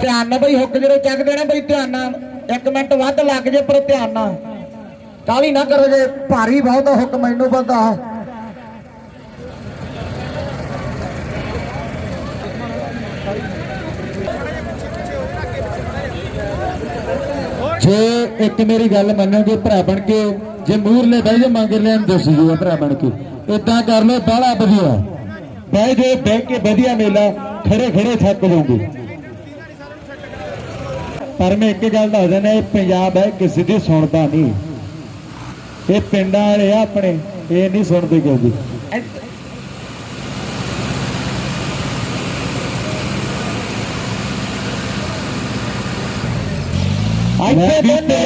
ਧਿਆਨ ਨਾਲ ਬਈ ਹੁੱਕ ਜਦੋਂ ਚੱਕਦੇ ਨਾ ਬਈ ਧਿਆਨ ਨਾਲ। ਇੱਕ ਮਿੰਟ ਵੱਧ ਲੱਗ ਜੇ, ਪਰ ਧਿਆਨ ਨਾਲ। ਕਾਲੀ ਨਾ ਕਰੋ ਜੇ, ਭਾਰੀ ਬਹੁਤ ਹੁੱਕ, ਮੈਨੂੰ ਪਤਾ। ਜੇ ਇੱਕ ਮੇਰੀ ਗੱਲ ਮੰਨੋਗੇ ਭਰਾ ਬਣ ਕੇ, ਜੇ ਮੂਰਲੇ ਬਹਿ ਜਾ ਮੰਗ ਲੈਣ ਦੱਸੀ ਜੀ ਭਰਾ ਬਣ ਕੇ। ਇਦਾਂ ਕਰ ਲੋ ਬਾਹਲਾ ਵਧੀਆ। ਬਹਿ ਜੇ ਬਹਿ ਕੇ ਵਧੀਆ ਮੇਲਾ ਖੜੇ ਖੜੇ ਥੱਕ ਜਾਓਗੇ। ਪਰ ਮੈਂ ਇੱਕ ਗੱਲ ਦੱਸ ਦਿੰਦਾ ਇਹ ਪੰਜਾਬ ਹੈ ਕਿਸੇ ਦੀ ਸੁਣਦਾ ਨਹੀਂ। ਇਹ ਪਿੰਡਾਂ ਵਾਲੇ ਆ ਆਪਣੇ ਇਹ ਨਹੀਂ ਸੁਣਦੇ ਦੀ ਇੱਥੇ ਦੋਨੇ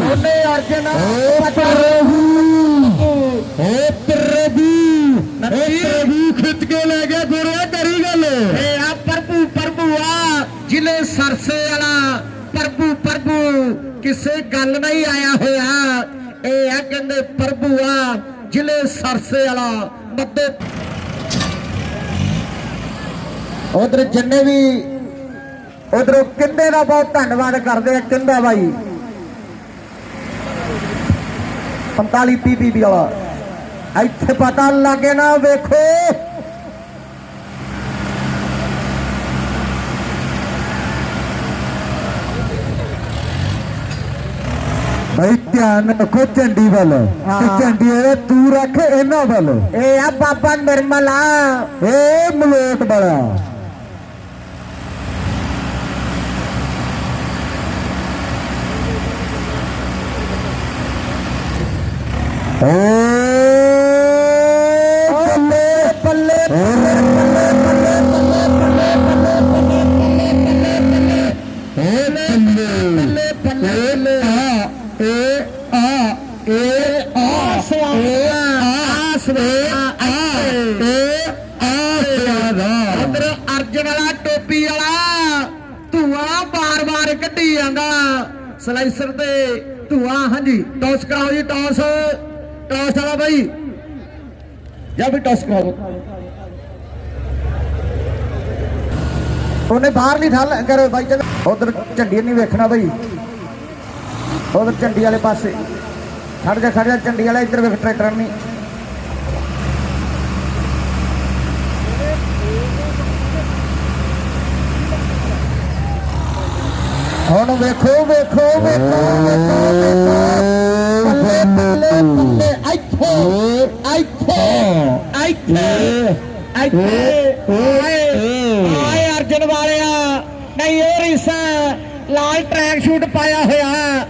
ਦੋਨੇ ਅਰਜਨ ਓ ਪ੍ਰਭੂ ਓ ਪ੍ਰਭੂ ਓ ਪ੍ਰਭੂ ਖਿੱਚ ਕੇ ਲੈ ਗਿਆ ਗੁਰਿਆ ਕਰੀ ਗੱਲ ਏ ਆ ਪ੍ਰਭੂ ਪ੍ਰਭੂ ਆ ਜ਼ਿਲ੍ਹੇ ਵਾਲਾ ਪ੍ਰਭੂ ਪ੍ਰਭੂ, ਕਿਸੇ ਗੱਲ ਨਹੀਂ ਆਇਆ ਹੋਇਆ। ਇਹ ਆ ਕਹਿੰਦੇ ਪ੍ਰਭੂ ਆ, ਜ਼ਿਲ੍ਹੇ ਸਰਸੇ ਵਾਲਾ, ਮੱਦੇ। ਉਧਰ ਜਿੰਨੇ ਵੀ, ਉਧਰੋਂ ਕਿੰਦੇ ਦਾ ਬਹੁਤ ਧੰਨਵਾਦ ਕਰਦੇ ਆ ਕਿੰਦਾ ਬਾਈ? 45 ਪੀਪੀਪੀ ਵਾਲਾ। ਇੱਥੇ ਪਤਾ ਲੱਗੇ ਨਾ ਵੇਖੋ। ਭਾਈ ਧਿਆਨ ਰੱਖੋ ਝੰਡੀ ਵੱਲ। ਤੇ ਝੰਡੀ ਇਹ ਤੂੰ ਰੱਖ ਇਹਨਾਂ ਵੱਲ। ਇਹ ਆ ਬਾਬਾ ਨਿਰਮਲਾ। ਏ ਮਲੋਟ ਵਾਲਾ। ਓ ਆਸਰੇ ਆ ਏ ਆ ਪਿਆਰਾ ਉਧਰ ਅਰਜਨ ਵਾਲਾ ਟੋਪੀ ਵਾਲਾ ਧੂਆ ਬਾਰ-ਬਾਰ ਕੱਢੀ ਜਾਂਦਾ। ਸਲਾਈਸਰ ਤੇ ਧੂਆ ਹਾਂਜੀ ਟੌਸ ਕਰਾਓ ਜੀ ਟੌਸ। ਟੌਸ ਵਾਲਾ ਬਾਈ। ਜਾ ਵੀ ਟੌਸ ਕਰਾਓ। ਉਹਨੇ ਬਾਹਰ ਨਹੀਂ ਠੱਲ ਕਰੋ ਬਾਈ ਉਧਰ ਝੰਡੀ ਨਹੀਂ ਵੇਖਣਾ ਬਾਈ। ਉਧਰ ਝੰਡੀ ਵਾਲੇ ਪਾਸੇ। ਖੜ ਜਾ ਖੜ ਜਾ ਝੰਡੀ ਵਾਲਾ ਇੱਧਰ ਵੇਖ ਟਰੈਕਟਰ ਨਹੀਂ ਹੁਣ ਵੇਖੋ ਵੇਖੋ ਵੇਖੋ ਵੇਖੋ ਵੇਖੋ। ਬੱਲੇ ਬੱਲੇ ਬੱਲੇ ਇੱਥੇ ਇੱਥੇ ਇੱਥੇ ਇੱਥੇ ਓਏ ਓਏ ਅਰਜਨ ਵਾਲਿਆ, ਨਹੀਂ ਇਹ ਰੀਸਾ ਲਾਲ ਟਰੈਕ ਸ਼ੂਟ ਪਾਇਆ ਹੋਇਆ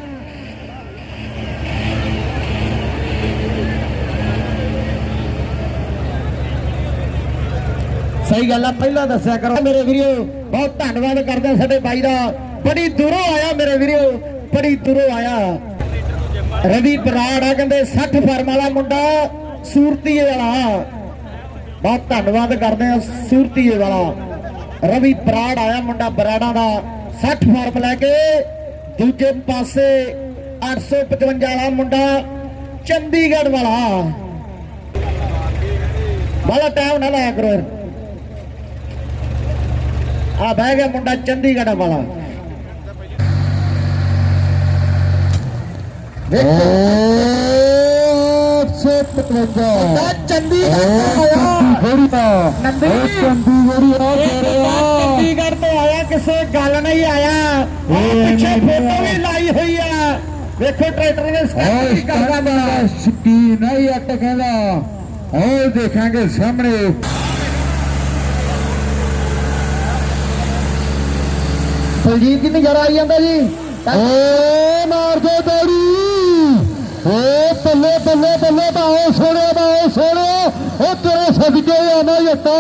ਸਹੀ ਗੱਲ ਆ, ਪਹਿਲਾਂ ਦੱਸਿਆ ਕਰੋ। ਮੇਰੇ ਵੀਰੋ, ਬਹੁਤ ਧੰਨਵਾਦ ਕਰਦਾ ਸਾਡੇ ਬਾਈ ਦਾ। ਬੜੀ ਦੂਰੋਂ ਆਇਆ ਮੇਰੇ ਵੀਰੋ, ਬੜੀ ਦੂਰੋਂ ਆਇਆ। ਰਵੀ ਬਰਾੜ ਆ, ਕਹਿੰਦੇ 60 ਫਾਰਮ ਵਾਲਾ ਮੁੰਡਾ ਸੂਰਤੀਏ ਵਾਲਾ। ਬਹੁਤ ਧੰਨਵਾਦ ਕਰਦੇ ਆ ਸੂਰਤੀਏ ਵਾਲਾ। ਰਵੀ ਬਰਾੜ ਆਇਆ ਮੁੰਡਾ ਬਰਾੜਾਂ ਦਾ 60 ਫਾਰਮ ਲੈ ਕੇ। ਦੂਜੇ ਪਾਸੇ 855 ਵਾਲਾ ਮੁੰਡਾ, ਚੰਡੀਗੜ੍ਹ ਵਾਲਾ। ਬਾਲਾ ਟਾਈਮ ਨਾ ਲਾਇਆ ਕਰੋ ਆ ਬਹਿ ਗਿਆ ਮੁੰਡਾ ਚੰਡੀਗੜ੍ਹ ਵਾਲਾ। ਓ ਚੰਡੀਗੜ੍ਹ ਚੰਡੀਗੜ੍ਹ ਨੰਦੀ। ਚੰਡੀਗੜ੍ਹ ਆ ਤੇਰਾ ਚੰਡੀਗੜ੍ਹ ਤੋਂ ਆਇਆ ਕਿਸੇ ਗੱਲ ਨਹੀਂ ਆਇਆ। ਉਹ ਇਹ ਪਿੱਛੇ ਨਹੀਂ ਫੋਟੋ ਵੀ ਲਾਈ ਹੋਈ ਆ। ਵੇਖੋ ਟਰੈਕਟਰ ਦੇ ਸਾਹਮਣੇ ਕੀ ਕਰਦਾ ਦਾ ਬੰਦਾ ਸ਼ਕੀਨ ਨਹੀਂ ਅੱਟ ਕਹਿੰਦਾ। ਉਹ ਦੇਖਾਂਗੇ ਸਾਹਮਣੇ। ਬਲਜੀਤ ਜੀ ਨਜ਼ਰ ਆਈ ਜਾਂਦਾ ਜੀ। ਓ ਮਾਰ ਦੇ ਓ ਬੱਲੇ ਬੱਲੇ ਬੱਲੇ ਬਾਓ ਸੋਹਣੇ ਬਾਓ ਸੋਹਣੇ ਓ ਤੇਰੇ ਸਦਕੇ ਆਣਾ ਜੱਟਾ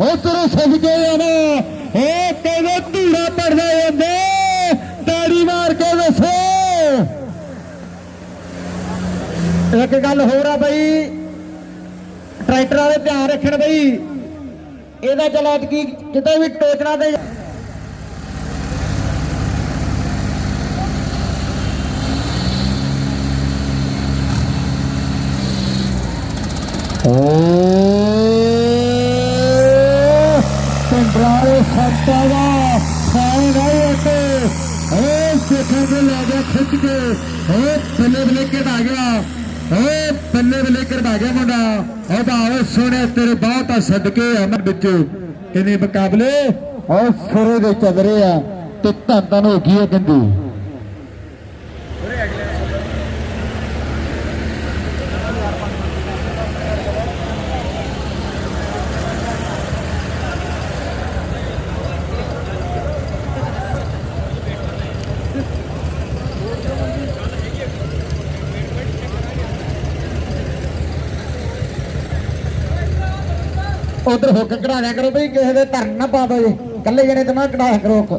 ਓ ਤੇਰੇ ਸਦਕੇ ਆਣਾ ਓ ਕਹਿੰਦੇ ਧੂੜਾ ਪੜਦਾ ਜਾਂਦੇ ਦਾੜੀ ਮਾਰ ਕੇ ਦੱਸੋ। ਇੱਕ ਗੱਲ ਹੋਰ ਆ ਬਈ, ਟਰੈਕਟਰ ਵਾਲੇ ਧਿਆਨ ਰੱਖਣ ਬਈ। ਇਹਦਾ ਚਲਾ ਕੀ, ਕਿਤੇ ਵੀ ਟੋਚਣਾ ਤੇ ਓ ਭਗਤਾ ਦਾ ਸਾਈ ਨਹੀਂ ਉੱਤੇ ਓ ਸਿੱਖਾਂ ਦੇ ਲੈ ਗਿਆ ਖਿੱਚ ਕੇ ਓ ਬੱਲੇ ਬੱਲੇ ਕਢਾ ਗਿਆ ਓ ਬੱਲੇ ਬੱਲੇ ਕਢਾ ਗਿਆ ਮੁੰਡਾ। ਓ ਸੋਹਣੇ ਤੇਰੇ ਬਹੁਤ ਆ ਸਦਕੇ ਅਮਰ ਵਿੱਚ। ਕਿੰਨੇ ਮੁਕਾਬਲੇ? ਓ ਸੁਰੇ ਦੇ ਚੱਲ ਆ ਤੇ ਧੰਨ ਧੰਨ ਹੋ ਗਈ ਹੈ ਕਹਿੰਦੀ ਉਧਰ ਹੁੱਕ ਕਢਾ ਦਿਆ ਕਰੋ ਬਈ, ਕਿਸੇ ਦੇ ਧਰਨ ਨਾ ਪਾ ਦੋ ਜੀ। ਇਕੱਲੇ ਜਣੇ ਤੇ ਨਾ ਕਢਾਇਆ ਕਰੋ ਹੁੱਕ